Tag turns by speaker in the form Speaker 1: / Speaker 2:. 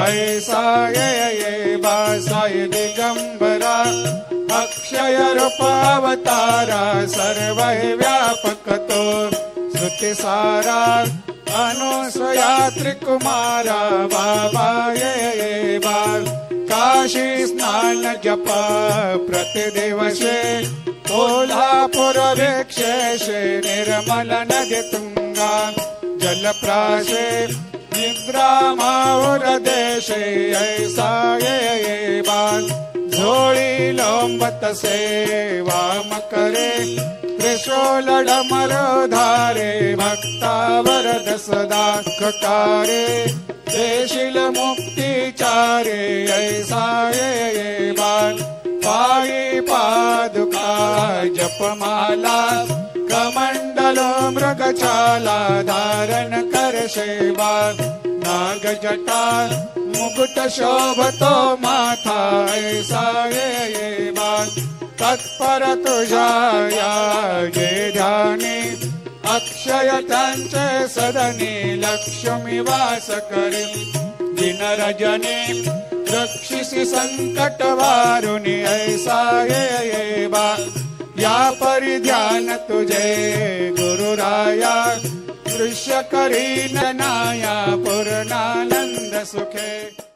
Speaker 1: ऐसा ये बासाय दिगंबरा अक्षय रूपावतारा सर्व व्यापकतो श्रुतिसारा अनुसया त्रिकुमारा बाबा ये ये बाल काशी स्नान जप प्रतिदिवसे कोल्हापुर भिक्षेशे निर्मल नदी तुंगा जलप्राशे निद्रामा देशे ऐसा ये ये बाल झोळी लोंबत सेवा करे त्रिशोलड धारे भक्तावरद सदा ककारे देशील मुक्तिचारे ऐसा ये बाल पायी पादुका जपमाला कमंडल मृगछाला धारण कर सेवा। नाग जटा मुकुट शोभतो माथा ऐसा ये बात. तत्पर तुझ्या या ये ध्यानी अक्षय त्यांचे सदनी लक्ष्मी वास करी. दिन रजनी रक्षिसी संकट वारुणी ऐसा ये बा या परी ध्यान तुझे गुरुराया दृश्य करी नाया पूर्णानंद सुखे।